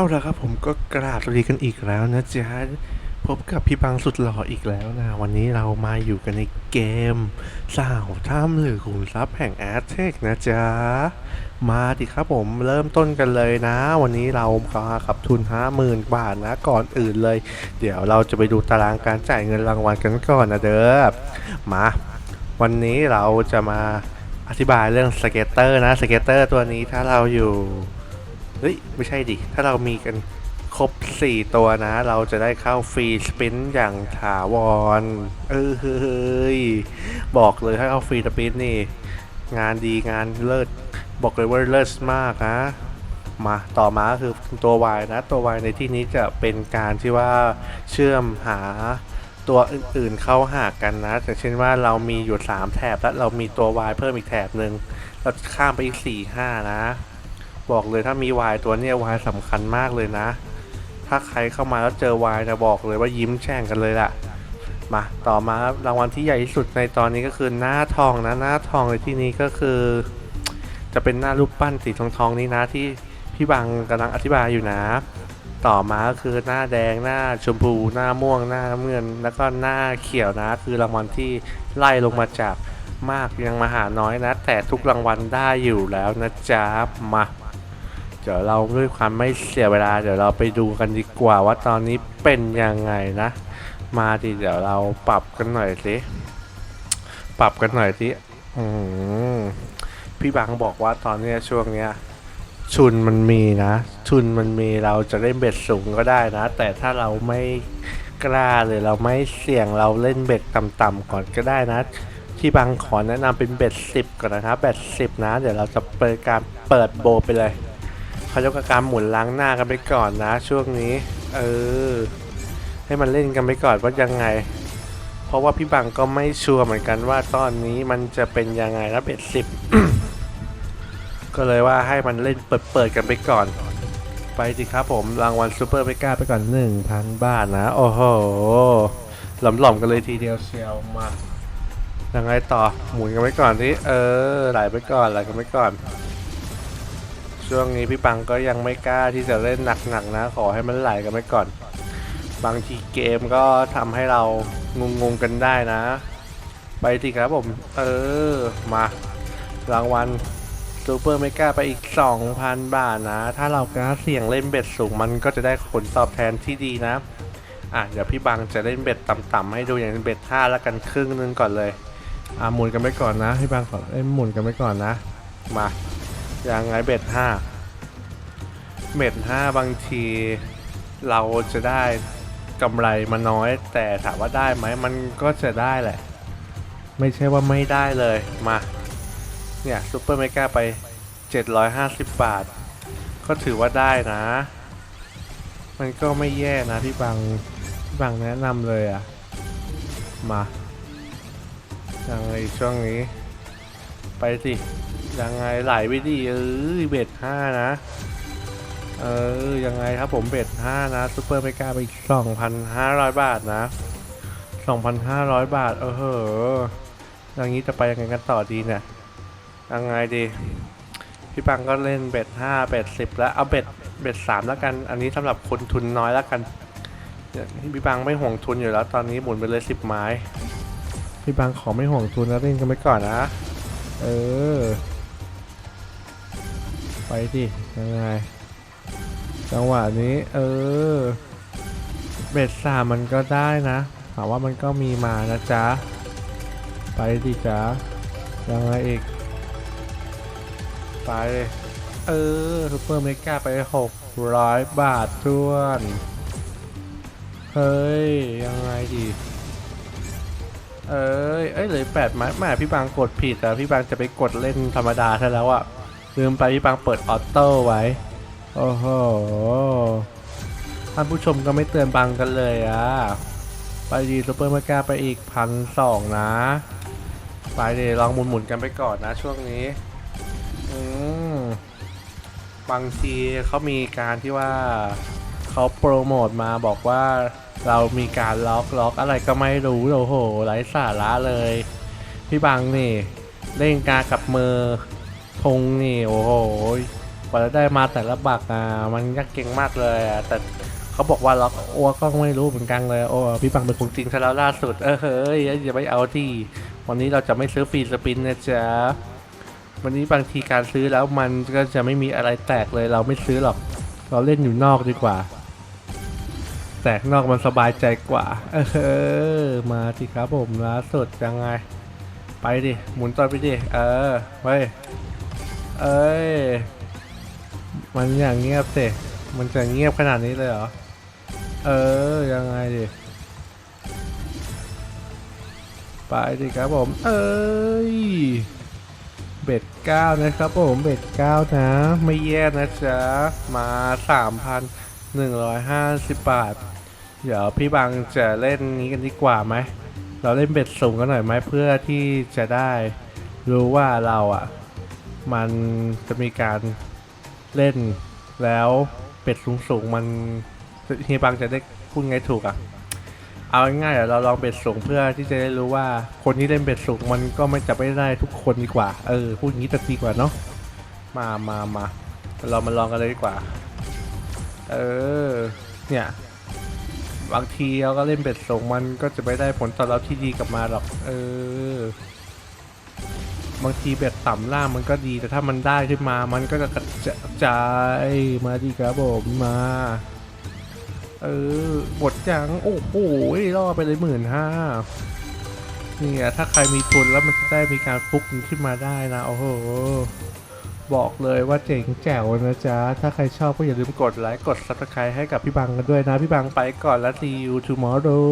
เอาละครับผมก็กราบสวัสดีกันอีกแล้วนะจ๊ะพบกับพี่บังสุดหล่ออีกแล้วนะ วันนี้เรามาอยู่กันในเกมสาวถ้ำหรือขุมทรัพย์แห่งแอสเทคนะจ๊ะ มาดิครับผมเริ่มต้นกันเลยนะ วันนี้เราก็ขับทุน 50,000 บาทนะก่อนอื่นเลย เดี๋ยวเราจะไปดูตารางการจ่ายเงินรางวัลกันก่อนนะเด้อมา วันนี้เราจะมาอธิบายเรื่องสเก็ตเตอร์นะสเก็ตเตอร์ตัวนี้ถ้าเราอยู่ เฮ้ย ไม่ใช่ดิ ถ้าเรามีกันครบ 4 ตัวนะ เราจะได้เข้าฟรีสปินอย่างถาวร เออเฮ้ย บอกเลยให้เอาฟรีสปินนี่ งานดีงานเลิศ บอกเลยว่าเลิศมากนะ มาต่อมาคือตัว Y นะ ตัว Y ในที่นี้จะเป็นการที่ว่าเชื่อมหาตัวอื่นๆเข้าหากันนะอย่างเช่นว่าเรามีอยู่ 3 แถบแล้วเรามีตัว Y เพิ่มอีกแถบหนึ่งเราข้ามไปอีก4 5นะ บอกเลยถ้ามีวายตัวเนี้ยวายสำคัญมากเลยนะ ถ้าใครเข้ามาแล้วเจอวายนะบอกเลยว่ายิ้มแช่งกันเลยล่ะ มาต่อมารางวัลที่ใหญ่ที่สุดในตอนนี้ก็คือหน้าทองนะหน้าทองในที่นี้ก็คือ จะเป็นหน้ารูปปั้นสีทองทองๆนี้นะที่พี่บังกำลังอธิบายอยู่นะ ต่อมาก็คือหน้าแดงหน้าชมพูหน้าม่วงหน้าน้ำเงิน แล้วก็หน้าเขียวนะ คือรางวัลที่ไล่ลงมาจากมากยังมาหาน้อยนะ แต่ทุกรางวัลได้อยู่แล้วนะจ๊ะมา เดี๋ยวเราด้วยความไม่เสียเวลา เดี๋ยวเราไปดูกันดีกว่าว่าตอนนี้เป็นยังไงนะ มาดิเดี๋ยวเราปรับกันหน่อยสิปรับกันหน่อยสิอืมพี่บังบอกว่าตอนเนี้ยช่วงเนี้ย ชุนมันมีนะ ชุนมันมีเราจะเล่นเบ็ดสูงก็ได้นะ แต่ถ้าเราไม่กล้าเลยเราไม่เสี่ยงเราเล่นเบ็ดต่ำๆก่อนก็ได้นะที่บางขอแนะนำเป็นเบ็ดสิบก่อนนะครับเบ็ดสิบนะ เดี๋ยวเราจะเปิดการเปิดโบไปเลย เขาจะกับการหมุนล้างหน้ากันไปก่อนนะ ช่วงนี้ เออ ให้มันเล่นกันไปก่อนว่ายังไง เพราะว่าพี่บังก็ไม่ชัวร์เหมือนกันว่าตอนนี้มันจะเป็นยังไงนะเบ็ดสิบก็เลยว่าให้มันเล่นเปิดเปิดกันไปก่อน ไปสิครับผมรางวัลซูเปอร์เมกาไปก่อน1,000บาทนะ โอ้โหหล่อมๆกันเลยทีเดียวเชียวมายังไงต่อหมุนกันไปก่อนที่เออไหลไปก่อนไหลกันไปก่อน ช่วงนี้พี่ปังก็ยังไม่กล้าที่จะเล่นหนักๆนะ ขอให้มันไหลกันไปก่อน บางทีเกมก็ทำให้เรางงๆกันได้นะ ไปสิครับผม เออ มารางวัลซูเปอร์เมกาไปอีก 2,000 บาทนะ ถ้าเรากล้าเสี่ยงเล่นเบ็ดสูงมันก็จะได้ผลตอบแทนที่ดีนะ อะ เดี๋ยวพี่บังจะเล่นเบ็ดต่ำๆให้ดูอย่างเบ็ด5แล้วกันครึ่งนึงก่อนเลย อะหมุนกันไปก่อนนะ พี่บังขอเอ้หมุนกันไปก่อนนะ มา ย่างไงเบ็ดห้าเบ็ดห้าบางทีเราจะได้กำไรมาน้อย แต่ถามว่าได้ไหมมันก็จะได้แหละ ไม่ใช่ว่าไม่ได้เลยมา เนี่ยซูเปอร์เมกาไป 750 บาท ก็ถือว่าได้นะ มันก็ไม่แย่นะพี่บังพี่บังแนะนำเลยอะมาอยังไงช่วงนี้ ไปสิ ยังไงไหลไปดิเออเบ็ดห้านะ เออยังไงครับผมเบ็ดห้านะซูเปอร์เมกาไปสองพันห้าร้อยบาทนะสองพันห้าร้อยบาท เออเหออย่างนี้จะไปยังไงกันต่อดีเนี่ยยังไงดี พี่ปังก็เล่นเบ็ดห้าเบ็ดสิบแล้วเอาเบ็ดเบ็ดสามแล้วกัน อันนี้สำหรับคนทุนน้อยแล้วกันพี่ปังไม่ห่วงทุนอยู่แล้ว ตอนนี้หมุนไปเลยสิบไม้พี่ปังขอไม่ห่วงทุนแล้วเล่นกันไปก่อนนะ เออ ไปดิยังไงจังหวะนี้ เออ เบ็ดสามมันก็ได้นะถามว่ามันก็มีมานะจ๊ะ ไปดิจ๊ะยังไงอีก ไปเลยเออซูเปอร์เมกาไปหกร้อยบาทท้วน เฮ้ย ยังไงดีเอ้ย เอ้ยเลยแปดไม้แม่พี่บางกดผิดแต่พี่บางจะไปกดเล่นธรรมดาซะแล้วอะ ลืมไปพี่บางเปิดออโต้ไว้ โอ้โห ท่านผู้ชมก็ไม่เตือนบังกันเลยอะไปดีซูเปอร์มาก้าไปอีกพันสองนะ ไปเดี๋ยวลองหมุนๆกันไปก่อนนะช่วงนี้ อืมบางทีเขามีการที่ว่าเขาโปรโมทมาบอกว่าเรามีการล็อกล็อกอะไรก็ไม่รู้โอ้โหไร้สาระเลย พี่บังนี่ เล่นการกับมือ ธงนี่โอ้โหกว่าจะได้มาแต่ละบักอะมันยากเก่งมากเลยอะแต่เขาบอกว่าล็อกโอ้ก็ไม่รู้เหมือนกันเลยโอ้พี่บังเป็นคนจริงซะแล้วล่าสุดเออเฮ้ยอย่าไปเอาที่ วันนี้เราจะไม่ซื้อฟรีสปินนะจ๊ะวันนี้บางทีการซื้อแล้วมันก็จะไม่มีอะไรแตกเลยเราไม่ซื้อหรอก เราเล่นอยู่นอกดีกว่า แตกนอกมันสบายใจกว่า เออมาสิครับผมล่าสุดยังไง ไปดิหมุนต่อไปดิเออไป เอ้ย มันอย่างเงียบสิมันจะเงียบขนาดนี้เลยเหรอ เออ ยังไงดิ ไปดิครับผม เอ้ย เบ็ดเก้านะครับผม เบ็ดเก้านะ ไม่แย่นะจ๊ะ มาสามพันหนึ่งร้อยห้าสิบบาท เดี๋ยวพี่บังจะเล่นนี้กันดีกว่าไหม เราเล่นเบ็ดสูงกันหน่อยไหมเพื่อที่จะได้รู้ว่าเราอะ มันจะมีการเล่นแล้วเบ็ดสูงสูงๆมันเฮียบังจะได้พูดไงถูกอะ เอาง่ายๆเดี๋ยวเราลองเบ็ดสูงเพื่อที่จะได้รู้ว่าคนที่เล่นเบ็ดสูงมันก็ไม่จะไม่ได้ทุกคนดีกว่า เออพูดอย่างนี้จะดีกว่าเนาะมามามาเรามาลองกันเลยดีกว่า เออ เนี่ย บางทีเราก็เล่นเบ็ดสูงมันก็จะไม่ได้ผลตอบรับที่ดีกลับมาหรอก เออ บางทีเบ็ดต่ำล่างมันก็ดีแต่ถ้ามันได้ขึ้นมามันก็จะกระจายมาดีครับผมมา เออบทจังโอ้โหล่อไปเลยหมื่นห้านี่ไงถ้าใครมีทุนแล้วมันจะได้มีการฟุกขึ้นมาได้นะโอ้โหบอกเลยว่าเจ๋งแจ๋วนะจ๊ะ ถ้าใครชอบก็อย่าลืมกดไลค์ กด subscribe ให้กับพี่บังกันด้วยนะ พี่บังไปก่อนแล้ว see you tomorrow